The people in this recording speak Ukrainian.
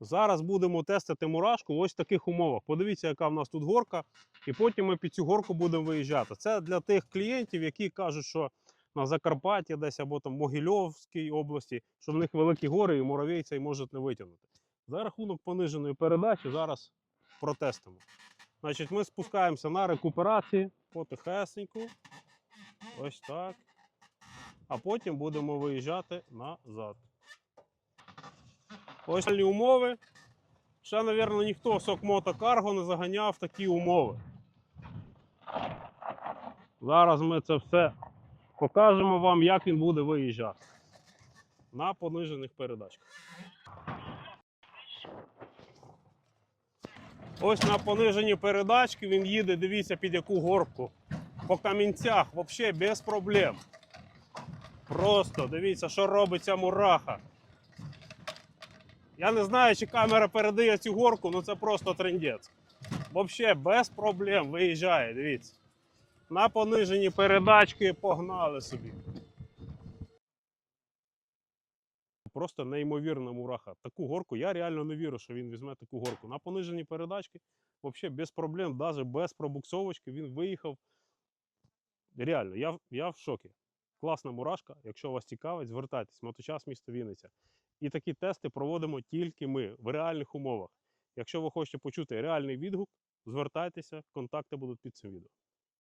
Зараз будемо тестити мурашку в ось таких умовах. Подивіться, яка в нас тут горка, і потім ми під цю горку будемо виїжджати. Це для тих клієнтів, які кажуть, що на Закарпатті десь або там Могильовській області, що в них великі гори і муравей цей можуть не витягнути. За рахунок пониженої передачі зараз протестимо. Значить, ми спускаємося на рекуперації потихесеньку. Ось так. А потім будемо виїжджати назад. Ось умови. Ще, мабуть, ніхто сокмото Карго не заганяв в такі умови. Зараз ми це все покажемо вам, як він буде виїжджати на понижених передачках. Ось на понижені передачки він їде, дивіться під яку горбку. По камінцях, взагалі без проблем. Просто дивіться, що робить ця мураха. Я не знаю, чи камера передає цю горку, ну це просто трендець. Взагалі без проблем виїжджає, дивіться. На понижені передачки погнали собі. Просто неймовірна мураха. Таку горку я реально не вірю, що він візьме таку горку. На понижені передачки взагалі без проблем, навіть без пробуксовочки він виїхав. Реально, я, я в шокі. Класна мурашка. Якщо вас цікавить, звертайтесь. Моточас місто Вінниця. І такі тести проводимо тільки ми в реальних умовах. Якщо ви хочете почути реальний відгук, звертайтеся, контакти будуть під цим відео.